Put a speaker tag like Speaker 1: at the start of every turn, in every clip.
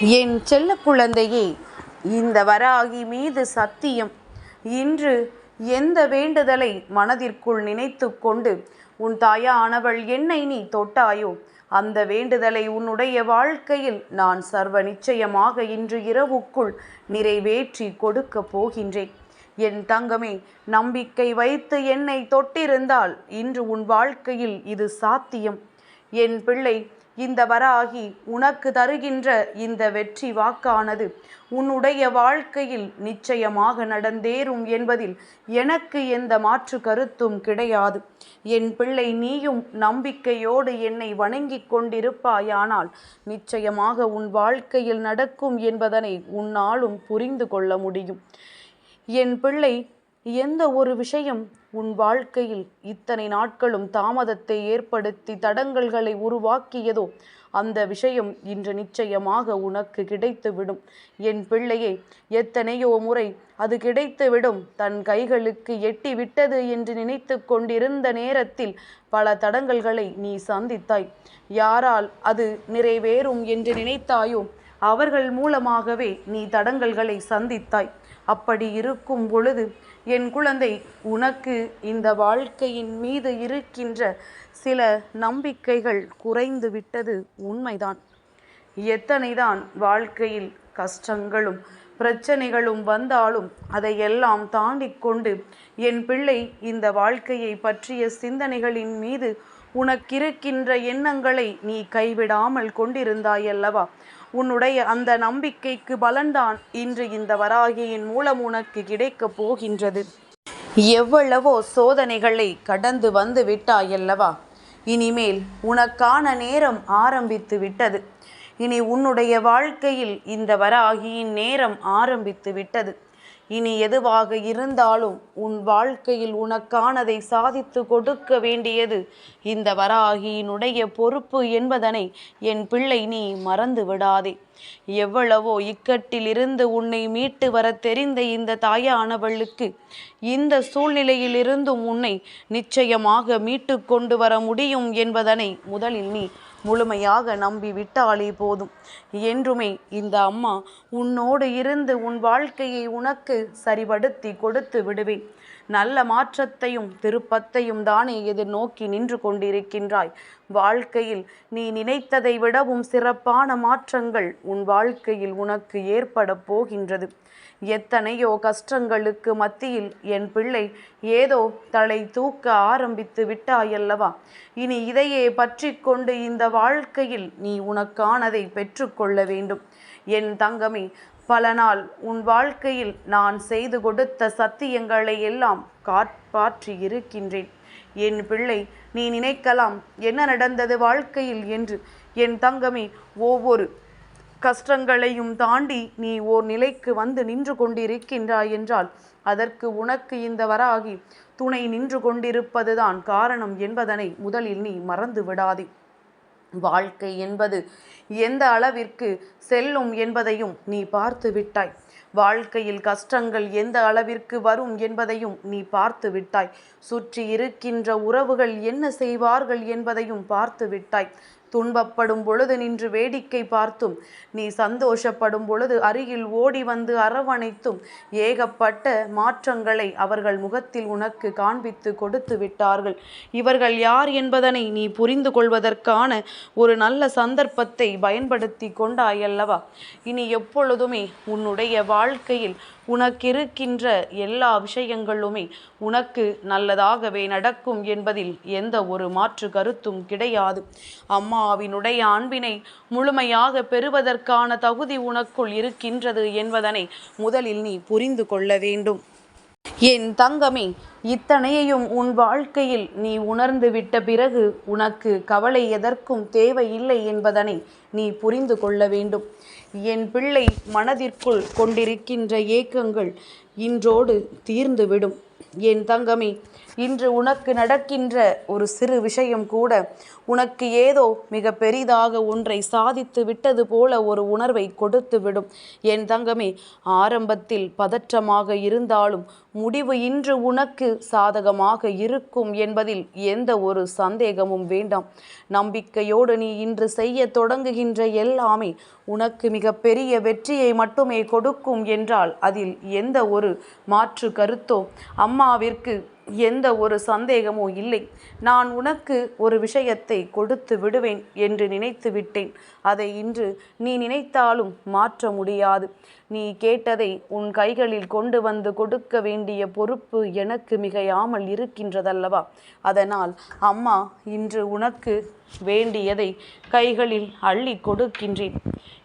Speaker 1: என் செல்ல குழந்தையே இந்த வராகி மீது சத்தியம். இன்று எந்த வேண்டுதலை மனதிற்குள் நினைத்து கொண்டு உன் தாயானவள் என்னை நீ தொட்டாயோ அந்த வேண்டுதலை உன்னுடைய வாழ்க்கையில் நான் சர்வ நிச்சயமாக இன்று இரவுக்குள் நிறைவேற்றி கொடுக்க போகின்றேன். என் தங்கமே நம்பிக்கை வைத்து என்னை தொட்டிருந்தால் இன்று உன் வாழ்க்கையில் இது சாத்தியம். என் பிள்ளை இந்த வராகி உனக்கு தருகின்ற இந்த வெற்றி வாக்கானது உன்னுடைய வாழ்க்கையில் நிச்சயமாக நடந்தேறும் என்பதில் எனக்கு எந்த மாற்று கருத்தும் கிடையாது. என் பிள்ளை நீயும் நம்பிக்கையோடு என்னை வணங்கிக் கொண்டிருப்பாயானால் நிச்சயமாக உன் வாழ்க்கையில் நடக்கும் என்பதனை உன்னாலும் புரிந்து கொள்ள முடியும். என் பிள்ளை எந்த ஒரு விஷயம் உன் வாழ்க்கையில் இத்தனை நாட்களும் தாமதத்தை ஏற்படுத்தி தடங்கல்களை உருவாக்கியதோ அந்த விஷயம் இன்று நிச்சயமாக உனக்கு கிடைத்துவிடும். என் பிள்ளையே எத்தனையோ முறை அது கிடைத்துவிடும். தன் கைகளுக்கு எட்டி விட்டது என்று நினைத்து கொண்டிருந்த நேரத்தில் பல தடங்கல்களை நீ சந்தித்தாய். யாரால் அது நிறைவேறும் என்று நினைத்தாயோ அவர்கள் மூலமாகவே நீ தடங்கல்களை சந்தித்தாய். அப்படி இருக்கும் பொழுது என் குழந்தை உனக்கு இந்த வாழ்க்கையின் மீது இருக்கின்ற சில நம்பிக்கைகள் குறைந்து விட்டது உண்மைதான். எத்தனைதான் வாழ்க்கையில் கஷ்டங்களும் பிரச்சனைகளும் வந்தாலும் அதையெல்லாம் தாண்டி கொண்டு என் பிள்ளை இந்த வாழ்க்கையை பற்றிய சிந்தனைகளின் மீது உனக்கிருக்கின்ற எண்ணங்களை நீ கைவிடாமல் கொண்டிருந்தாயல்லவா? உன்னுடைய அந்த நம்பிக்கைக்கு பலன்தான் இன்று இந்த வராகியின் மூலம் உனக்கு கிடைக்கப் போகின்றது. எவ்வளவோ சோதனைகளை கடந்து வந்து விட்டாயல்லவா இனிமேல் உனக்கான நேரம் ஆரம்பித்து விட்டது. இனி உன்னுடைய வாழ்க்கையில் இந்த வராகியின் நேரம் ஆரம்பித்து விட்டது. இனி எதுவாக இருந்தாலும் உன் வாழ்க்கையில் உனக்கானதை சாதித்து கொடுக்க வேண்டியது இந்த வராகியினுடைய பொறுப்பு என்பதனை என் பிள்ளை நீ மறந்து விடாதே. எவ்வளவோ இக்கட்டிலிருந்து உன்னை மீட்டு வர தெரிந்த இந்த தாயானவளுக்கு இந்த சூழ்நிலையிலிருந்தும் உன்னை நிச்சயமாக மீட்டு கொண்டு வர முடியும் என்பதனை முதலில் நீ முழுமையாக நம்பி விட்டாலே போதும். என்றுமே இந்த அம்மா உன்னோடு இருந்து உன் வாழ்க்கையை உனக்கு சரிபடுத்தி கொடுத்து விடுவேன். நல்ல மாற்றத்தையும் திருப்பத்தையும் தானே எதிர்நோக்கி நின்று கொண்டிருக்கின்றாய். வாழ்க்கையில் நீ நினைத்ததை விடவும் சிறப்பான மாற்றங்கள் உன் வாழ்க்கையில் உனக்கு ஏற்பட போகின்றது. எத்தனையோ கஷ்டங்களுக்கு மத்தியில் என் பிள்ளை ஏதோ தலை தூக்க ஆரம்பித்து விட்டாயல்லவா? இனி இதையே பற்றி கொண்டு இந்த வாழ்க்கையில் நீ உனக்கானதை பெற்றுக்கொள்ள வேண்டும். என் தங்கமே பல நாள் உன் வாழ்க்கையில் நான் செய்து கொடுத்த சத்தியங்களை எல்லாம் காப்பாற்றி இருக்கின்றேன் என் பிள்ளை நீ நினைக்கலாம் என்ன நடந்தது வாழ்க்கையில் என்று. என் தங்கமே ஒவ்வொரு கஷ்டங்களையும் தாண்டி நீ ஓர் நிலைக்கு வந்து நின்று கொண்டிருக்கின்றாய் என்றால் அதற்கு உனக்கு இந்த வராகி துணை நின்று கொண்டிருப்பதுதான் காரணம் என்பதனை முதலில் நீ மறந்து விடாதே வாழ்க்கை என்பது எந்த அளவிற்கு செல்லும் என்பதையும் நீ பார்த்து விட்டாய். வாழ்க்கையில் கஷ்டங்கள் எந்த அளவிற்கு வரும் என்பதையும் நீ பார்த்து விட்டாய். சுற்றி இருக்கின்ற உறவுகள் என்ன செய்வார்கள் என்பதையும் பார்த்து விட்டாய். துன்பப்படும் பொழுது நின்று வேடிக்கை பார்த்தும். நீ சந்தோஷப்படும் பொழுது அருகில் ஓடி வந்து அரவணைத்தும். ஏகப்பட்ட மாற்றங்களை அவர்கள் முகத்தில் உனக்கு காண்பித்து கொடுத்து விட்டார்கள். இவர்கள் யார் என்பதனை நீ புரிந்து கொள்வதற்கான ஒரு நல்ல சந்தர்ப்பத்தை பயன்படுத்தி கொண்டாயல்லவா? இனி எப்பொழுதுமே உன்னுடைய வாழ்க்கையில் உனக்கிருக்கின்ற எல்லா விஷயங்களுமே உனக்கு நல்லதாகவே நடக்கும் என்பதில் எந்த ஒரு மாற்று கருத்தும் கிடையாது. அம்மாவினுடைய அன்பினை முழுமையாக பெறுவதற்கான தகுதி உனக்குள் இருக்கின்றது என்பதனை முதலில் நீ புரிந்து கொள்ள வேண்டும். என் தங்கமே இத்தனையையும் உன் வாழ்க்கையில் நீ உணர்ந்து விட்ட பிறகு உனக்கு கவலை எதற்கும் தேவையில்லை என்பதனை நீ புரிந்து கொள்ள வேண்டும். என் பிள்ளை மனதிற்குள் கொண்டிருக்கின்ற ஏக்கங்கள் இன்றோடு தீர்ந்துவிடும். என் தங்கமே இன்று உனக்கு நடக்கின்ற ஒரு சிறு விஷயம் கூட உனக்கு ஏதோ மிக பெரிதாக ஒன்றை சாதித்து விட்டது போல ஒரு உணர்வை கொடுத்து விடும். என் தங்கமே ஆரம்பத்தில் பதற்றமாக இருந்தாலும் முடிவு இன்று உனக்கு சாதகமாக இருக்கும் என்பதில் எந்த ஒரு சந்தேகமும் வேண்டாம். நம்பிக்கையோடு நீ இன்று செய்ய தொடங்குகின்ற எல்லாமே உனக்கு மிக பெரிய வெற்றியை மட்டுமே கொடுக்கும் என்றால் அதில் எந்த ஒரு மாற்று கருத்தோ அம்மாவிற்கு எந்த ஒரு சந்தேகமோ இல்லை. நான் உனக்கு ஒரு விஷயத்தை கொடுத்து விடுவேன் என்று நினைத்து விட்டேன். அதை இன்று நீ நினைத்தாலும் மாற்ற முடியாது. நீ கேட்டதை உன் கைகளில் கொண்டு வந்து கொடுக்க வேண்டிய பொறுப்பு எனக்கு மிகையாமல் இருக்கின்றதல்லவா? அதனால் அம்மா இன்று உனக்கு வேண்டியதை கைகளில் அள்ளி கொடுக்கின்றேன்.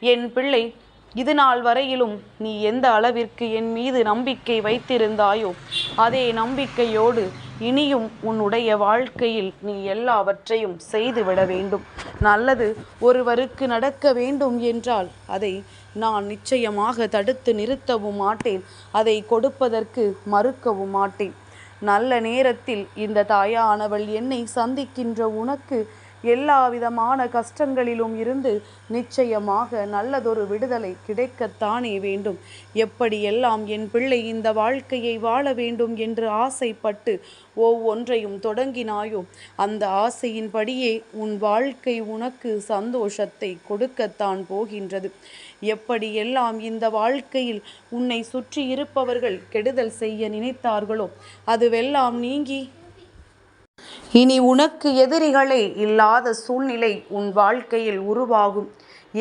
Speaker 1: என் பிள்ளை இது நாள் வரையிலும் நீ எந்த அளவிற்கு என் மீது நம்பிக்கை வைத்திருந்தாயோ அதே நம்பிக்கையோடு இனியும் உன்னுடைய வாழ்க்கையில் நீ எல்லாவற்றையும் செய்துவிட வேண்டும். நல்லது ஒருவருக்கு நடக்க வேண்டும் என்றால் அதை நான் நிச்சயமாக தடுத்து நிறுத்தவும் மாட்டேன். அதை கொடுப்பதற்கு மறுக்கவும் மாட்டேன். நல்ல நேரத்தில் இந்த தாயானவள் என்னை சந்திக்கின்ற உனக்கு எல்லா விதமான கஷ்டங்களிலும் இருந்து நிச்சயமாக நல்லதொரு விடுதலை கிடைக்கத்தானே வேண்டும். எப்படியெல்லாம் என் பிள்ளை இந்த வாழ்க்கையை வாழ வேண்டும் என்று ஆசைப்பட்டு ஒவ்வொன்றையும் தொடங்கினாயோ அந்த ஆசையின்படியே உன் வாழ்க்கை உனக்கு சந்தோஷத்தை கொடுக்கத்தான் போகின்றது. எப்படியெல்லாம் இந்த வாழ்க்கையில் உன்னை சுற்றி இருப்பவர்கள் கெடுதல் செய்ய நினைத்தார்களோ அதுவெல்லாம் நீங்கி இனி உனக்கு எதிரிகளே இல்லாத சூழ்நிலை உன் வாழ்க்கையில் உருவாகும்.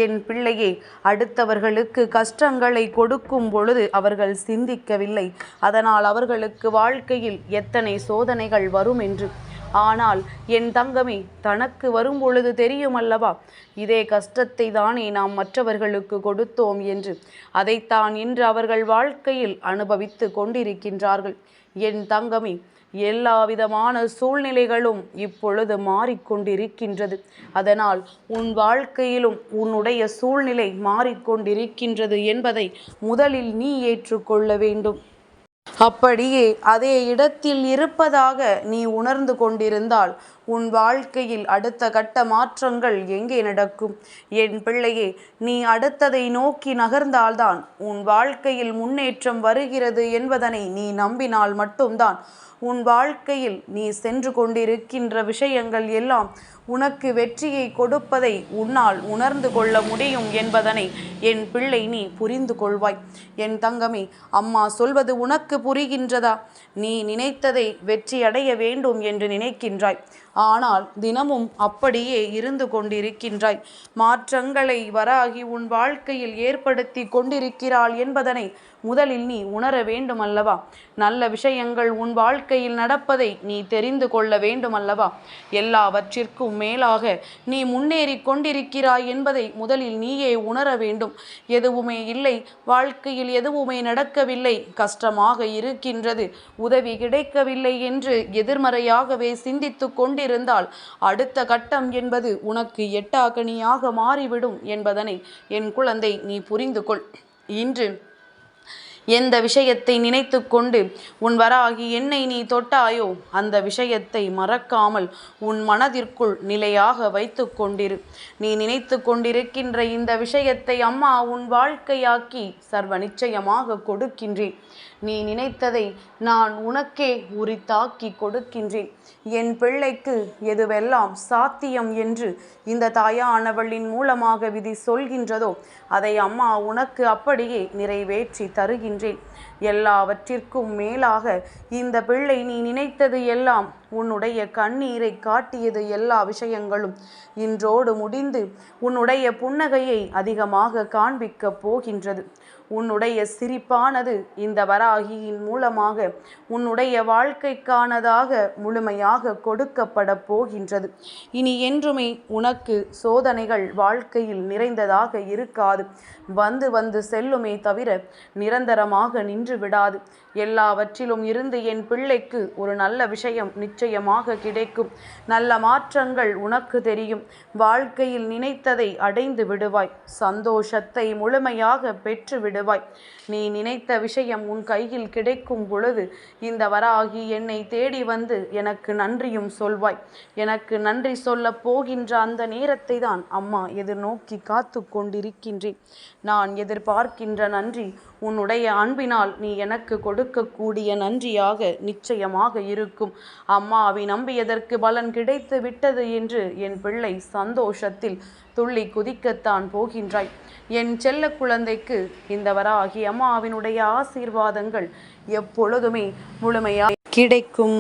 Speaker 1: என் பிள்ளையே அடுத்தவர்களுக்கு கஷ்டங்களை கொடுக்கும் பொழுது அவர்கள் சிந்திக்கவில்லை. அதனால் அவர்களுக்கு வாழ்க்கையில் எத்தனை சோதனைகள் வரும் என்று. ஆனால் என் தங்கமே தனக்கு வரும் பொழுது தெரியும் அல்லவா இதே கஷ்டத்தை தானே நாம் மற்றவர்களுக்கு கொடுத்தோம் என்று. அதைத்தான் இன்று அவர்கள் வாழ்க்கையில் அனுபவித்து கொண்டிருக்கின்றார்கள். என் தங்கமே எல்லா விதமான சூழ்நிலைகளும் இப்பொழுது மாறிக்கொண்டிருக்கின்றது. அதனால் உன் வாழ்க்கையிலும் உன்னுடைய சூழ்நிலை மாறிக்கொண்டிருக்கின்றது என்பதை முதலில் நீ ஏற்றுக்கொள்ள வேண்டும். அப்படியே அதே இடத்தில் இருப்பதாக நீ உணர்ந்து கொண்டிருந்தால் உன் வாழ்க்கையில் அடுத்த கட்ட மாற்றங்கள் எங்கே நடக்கும்? என் பிள்ளையே நீ அடுத்ததை நோக்கி நகர்ந்தால்தான் உன் வாழ்க்கையில் முன்னேற்றம் வருகிறது என்பதனை நீ நம்பினால் மட்டும்தான். உன் வாழ்க்கையில் நீ சென்று கொண்டிருக்கின்ற விஷயங்கள் எல்லாம் உனக்கு வெற்றியை கொடுப்பதை உன்னால் உணர்ந்து கொள்ள முடியும் என்பதனை என் பிள்ளை நீ புரிந்து கொள்வாய். என் தங்கமே அம்மா சொல்வது உனக்கு புரிகின்றதா? நீ நினைத்ததை வெற்றி அடைய வேண்டும் என்று நினைக்கின்றாய். ஆனால் தினமும் அப்படியே இருந்து கொண்டிருக்கின்றாய். மாற்றங்களை வராகி உன் வாழ்க்கையில் ஏற்படுத்தி கொண்டிருக்கிறாள் என்பதனை முதலில் நீ உணர வேண்டும் அல்லவா நல்ல விஷயங்கள் உன் வாழ்க்கையில் நடப்பதை நீ தெரிந்து கொள்ள வேண்டும் அல்லவா எல்லாவற்றிற்கும் மேலாக நீ முன்னேறி கொண்டிருக்கிறாய் என்பதை முதலில் நீயே உணர வேண்டும். எதுவுமே இல்லை. வாழ்க்கையில் எதுவுமே நடக்கவில்லை. கஷ்டமாக இருக்கின்றது. உதவி கிடைக்கவில்லை என்று எதிர்மறையாகவே சிந்தித்து கொண்டிருந்தால் அடுத்த கட்டம் என்பது உனக்கு எட்டாக்கணியாக மாறிவிடும் என்பதனை என் குழந்தை நீ புரிந்து கொள் இன்று எந்த விஷயத்தை நினைத்து கொண்டு உன் வராகி என்னை நீ தொட்டாயோ அந்த விஷயத்தை மறக்காமல் உன் மனதிற்குள் நிலையாக வைத்து கொண்டிரு. நீ நினைத்து கொண்டிருக்கின்ற இந்த விஷயத்தை அம்மா உன் வாழ்க்கையாக்கி சர்வ நிச்சயமாக கொடுக்கின்றேன். நீ நினைத்ததை நான் உனக்கே உரித்தாக்கி கொடுக்கின்றேன். என் பிள்ளைக்கு எதுவெல்லாம் சாத்தியம் என்று இந்த தாயானவளின் மூலமாக விதி சொல்கின்றதோ அதை அம்மா உனக்கு அப்படியே நிறைவேற்றி தருகின்றேன். எல்லாவற்றிற்கும் மேலாக இந்த பிள்ளை நீ நினைத்தது எல்லாம் உன்னுடைய கண்ணீரை காட்டியது எல்லா விஷயங்களும் இன்றோடு முடிந்து உன்னுடைய புன்னகையை அதிகமாக காண்பிக்கப் போகின்றது. உன்னுடைய சிரிப்பானது இந்த வராகியின் மூலமாக உன்னுடைய வாழ்க்கைக்கானதாக முழுமையாக கொடுக்கப்பட போகின்றது. இனி என்றுமே உனக்கு சோதனைகள் வாழ்க்கையில் நிறைந்ததாக இருக்காது. வந்து வந்து செல்லுமே தவிர நிரந்தரமாக நின்று விடாது. எல்லாவற்றிலும் இருந்து என் பிள்ளைக்கு ஒரு நல்ல விஷயம் நிச்சயம் நிச்சயமாக கிடைக்கும். நல்ல மாற்றங்கள் உனக்கு தெரியும். வாழ்க்கையில் நினைத்ததை அடைந்து விடுவாய். சந்தோஷத்தை முழுமையாக பெற்று விடுவாய். நீ நினைத்த விஷயம் உன் கையில் கிடைக்கும் பொழுது இந்த வராகி என்னை தேடி வந்து எனக்கு நன்றியும் சொல்வாய். எனக்கு நன்றி சொல்லப் போகின்ற அந்த நேரத்தை தான் அம்மா எதிர்நோக்கி காத்து கொண்டிருக்கின்றேன். நான் எதிர்பார்க்கின்ற நன்றி உன்னுடைய அன்பினால் நீ எனக்கு கொடுக்கக்கூடிய நன்றியாக நிச்சயமாக இருக்கும். அம்மாவை நம்பியதற்கு பலன் கிடைத்து விட்டது என்று என் பிள்ளை சந்தோஷத்தில் துள்ளி குதிக்கத்தான் போகின்றாய். என் செல்ல குழந்தைக்கு இந்த வராகி அம்மாவினுடைய ஆசீர்வாதங்கள் எப்பொழுதுமே முழுமையாக கிடைக்கும்.